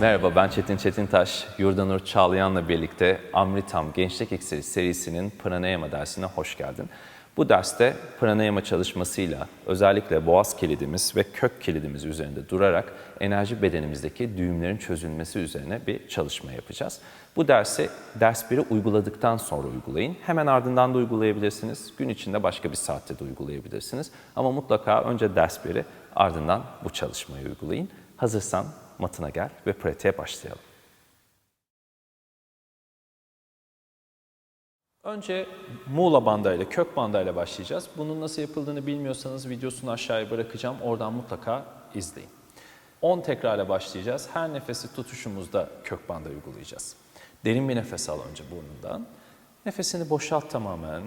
Merhaba ben Çetin Çetintaş. Yurdanur Çağlayan'la birlikte Amritam Gençlik İksiri serisinin pranayama dersine hoş geldin. Bu derste pranayama çalışmasıyla özellikle boğaz kilidimiz ve kök kilidimiz üzerinde durarak enerji bedenimizdeki düğümlerin çözülmesi üzerine bir çalışma yapacağız. Bu dersi ders 1'i uyguladıktan sonra uygulayın. Hemen ardından da uygulayabilirsiniz. Gün içinde başka bir saatte de uygulayabilirsiniz. Ama mutlaka önce ders 1'i ardından bu çalışmayı uygulayın. Hazırsan matına gel ve pratiğe başlayalım. Önce Muğla bandayla, kök bandayla başlayacağız. Bunun nasıl yapıldığını bilmiyorsanız videosunu aşağıya bırakacağım. Oradan mutlaka izleyin. 10 tekrarla başlayacağız. Her nefesi tutuşumuzda kök banda uygulayacağız. Derin bir nefes al önce burnundan. Nefesini boşalt tamamen.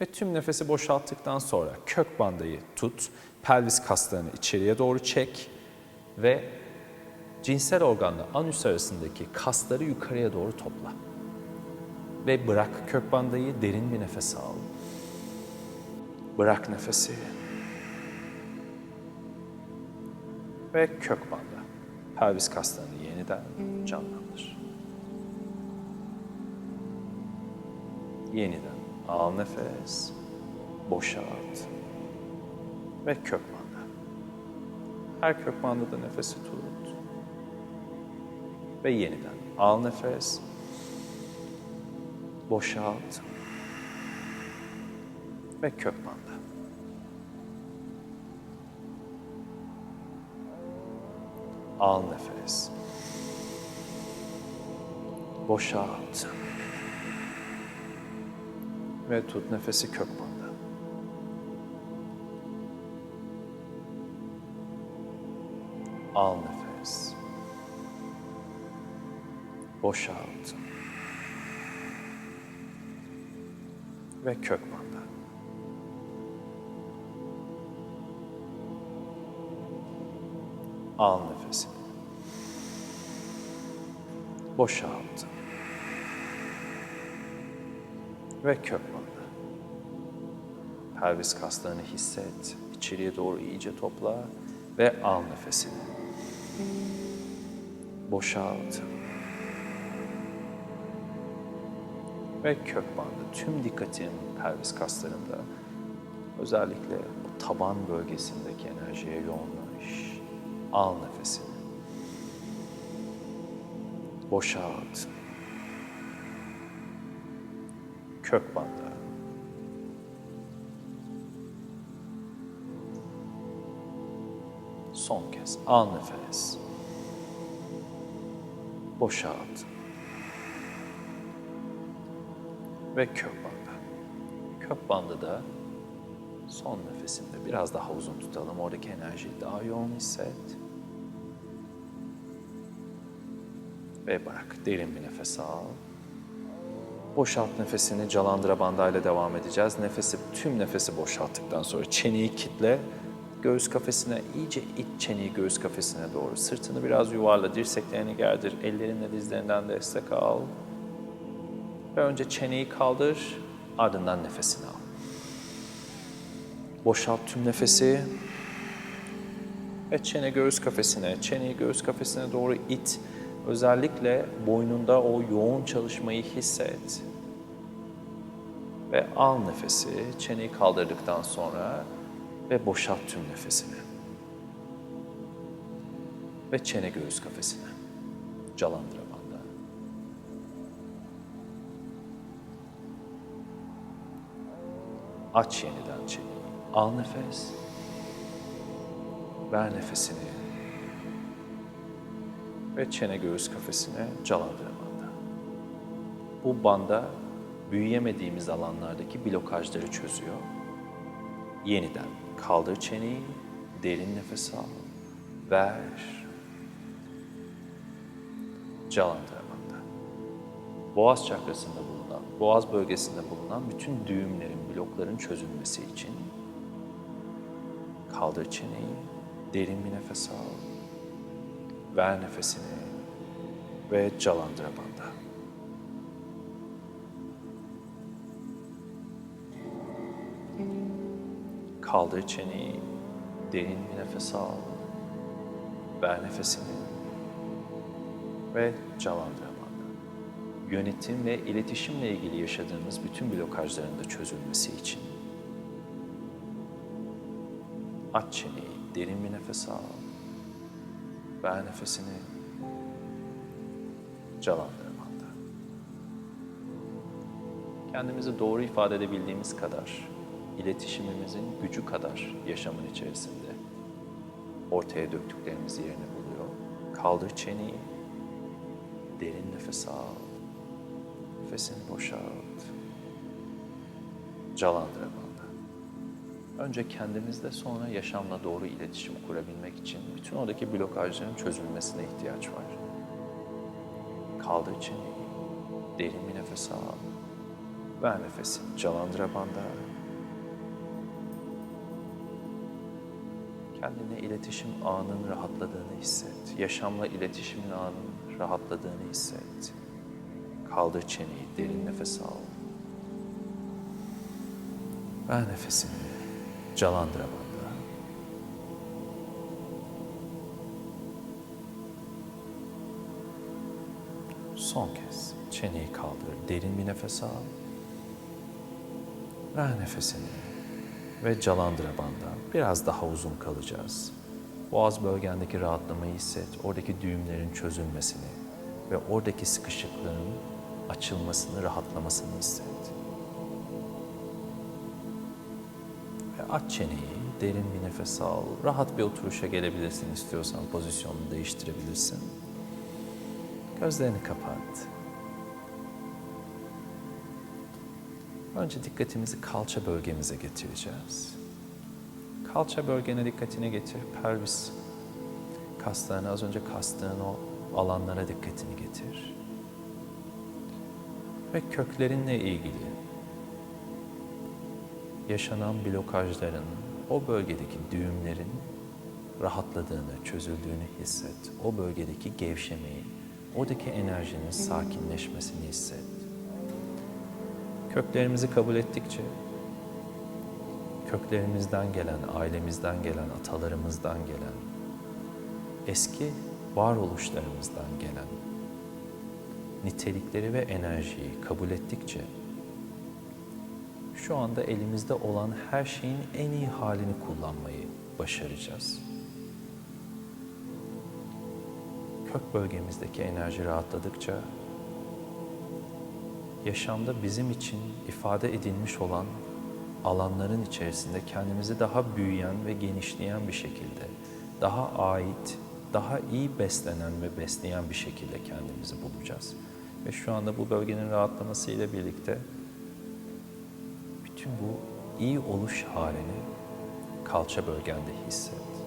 Ve tüm nefesi boşalttıktan sonra kök bandayı tut. Pelvis kaslarını içeriye doğru çek. Ve cinsel organla anüs arasındaki kasları yukarıya doğru topla. Ve bırak kök bandayı derin bir nefes al. Bırak nefesi. Ve kök banda. Pelvis kaslarını yeniden canlandır. Yeniden al nefes. Boşalt. Ve kök banda. Her kök bandada nefesi tut. Ve yeniden al nefes. Boşalt. Ve kök banda. Al nefes. Boşalt. Ve tut nefesi kök banda. Al nefes. Boşalt. Ve kök banda. Al nefesini. Boşalt. Ve kök banda. Pelvis kaslarını hisset. İçeriye doğru iyice topla ve al nefesini. Boşalt. Ve kök bandı. Tüm dikkatin pelvis kaslarında. Özellikle o taban bölgesindeki enerjiye yoğunlaş. Al nefesini. Boşalt. Kök bandı. Son kez al nefes. Boşalt. Ve kök bandı. Kök bandı da son nefesinde biraz daha uzun tutalım. Oradaki enerjiyi daha yoğun hisset. Ve bırak. Derin bir nefes al. Boşalt nefesini calandıra bandayla devam edeceğiz. Nefesi, tüm nefesi boşalttıktan sonra çeneyi kitle. Göğüs kafesine, iyice it çeneyi göğüs kafesine doğru. Sırtını biraz yuvarla, dirseklerini gerdir. Ellerinle dizlerinden destek al. Ve önce çeneyi kaldır, ardından nefesini al. Boşalt tüm nefesi. Ve çene göğüs kafesine, çeneyi göğüs kafesine doğru it. Özellikle boynunda o yoğun çalışmayı hisset. Ve al nefesi, çeneyi kaldırdıktan sonra ve boşalt tüm nefesini. Ve çene göğüs kafesine. Calandıra banda. Aç yeniden çeneyi. Al nefes. Ver nefesini. Ve çene göğüs kafesine calandıra banda. Bu banda büyüyemediğimiz alanlardaki blokajları çözüyor. Yeniden kaldır çeneyi, derin nefes al, ver. Banda. Boğaz çakrasında bulunan, boğaz bölgesinde bulunan bütün düğümlerin, blokların çözülmesi için kaldır çeneyi, derin bir nefes al, ver nefesini ve calandıra. Kaldır çeneyi, derin bir nefes al, ver nefesini ve bandı. Yönetim ve iletişimle ilgili yaşadığınız bütün blokajların da çözülmesi için aç çeneyi, derin bir nefes al. Ver nefesini Calandra bandı. Kendimizi doğru ifade edebildiğimiz kadar, iletişimimizin gücü kadar yaşamın içerisinde ortaya döktüklerimiz yerini buluyor. Kaldır çeneyi, derin nefes al, nefesini boşalt. Calandıra bandı. Önce kendimizle sonra yaşamla doğru iletişim kurabilmek için bütün oradaki blokajların çözülmesine ihtiyaç var. Kaldır çeneyi, derin bir nefes al. Ver nefesini Calandıra banda. Kendine iletişim anının rahatladığını hisset. Yaşamla iletişimin anının rahatladığını hisset. Kaldır çeneyi, derin nefes al. Ver nefesini. Calandıra banda. Son kez çeneyi kaldır. Derin bir nefes al. Ver nefesini ve calandıra banda. Biraz daha uzun kalacağız. Boğaz bölgendeki rahatlamayı hisset, oradaki düğümlerin çözülmesini ve oradaki sıkışıklığın açılmasını, rahatlamasını hisset. Ve aç çeneyi, derin bir nefes al. Rahat bir oturuşa gelebilirsin istiyorsan pozisyonunu değiştirebilirsin. Gözlerini kapat. Önce dikkatimizi kalça bölgemize getireceğiz. Kalça bölgene dikkatini getir. Pelvis kaslarına, az önce kastığın o alanlara dikkatini getir. Ve köklerinle ilgili yaşanan blokajların, o bölgedeki düğümlerin rahatladığını, çözüldüğünü hisset. O bölgedeki gevşemeyi, oradaki enerjinin sakinleşmesini hisset. Köklerimizi kabul ettikçe köklerimizden gelen, ailemizden gelen, atalarımızdan gelen, eski varoluşlarımızdan gelen nitelikleri ve enerjiyi kabul ettikçe şu anda elimizde olan her şeyin en iyi halini kullanmayı başaracağız. Kök bölgemizdeki enerji rahatladıkça yaşamda bizim için ifade edilmiş olan alanların içerisinde kendimizi daha büyüyen ve genişleyen bir şekilde, daha ait, daha iyi beslenen ve besleyen bir şekilde kendimizi bulacağız. Ve şu anda bu bölgenin rahatlaması ile birlikte bütün bu iyi oluş halini kalça bölgende hisset.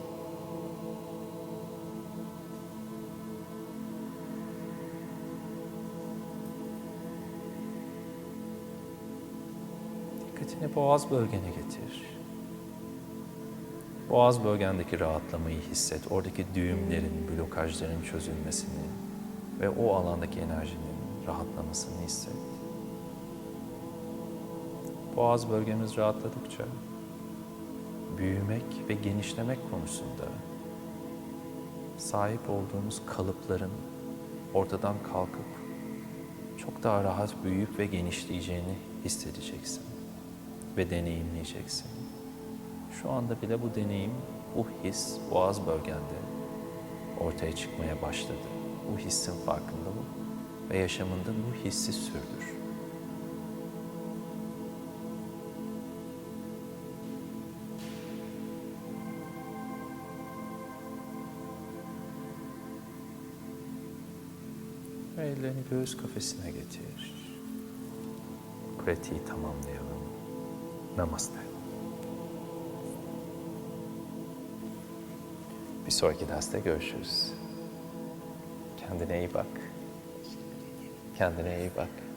Dikkatini boğaz bölgene getir. Boğaz bölgendeki rahatlamayı hisset. Oradaki düğümlerin, blokajların çözülmesini ve o alandaki enerjinin rahatlamasını hisset. Boğaz bölgemiz rahatladıkça büyümek ve genişlemek konusunda sahip olduğumuz kalıpların ortadan kalkıp çok daha rahat büyüyüp ve genişleyeceğini hissedeceksin ve deneyimleyeceksin. Şu anda bile bu deneyim, bu his boğaz bölgende ortaya çıkmaya başladı. Bu hissin farkında ol ve yaşamında bu hissi sürdür. Ellerini göğüs kafesine getir. Pratiği tamamlayalım. Namaste. Bir sonraki derste görüşürüz. Kendine iyi bak. Kendine iyi bak.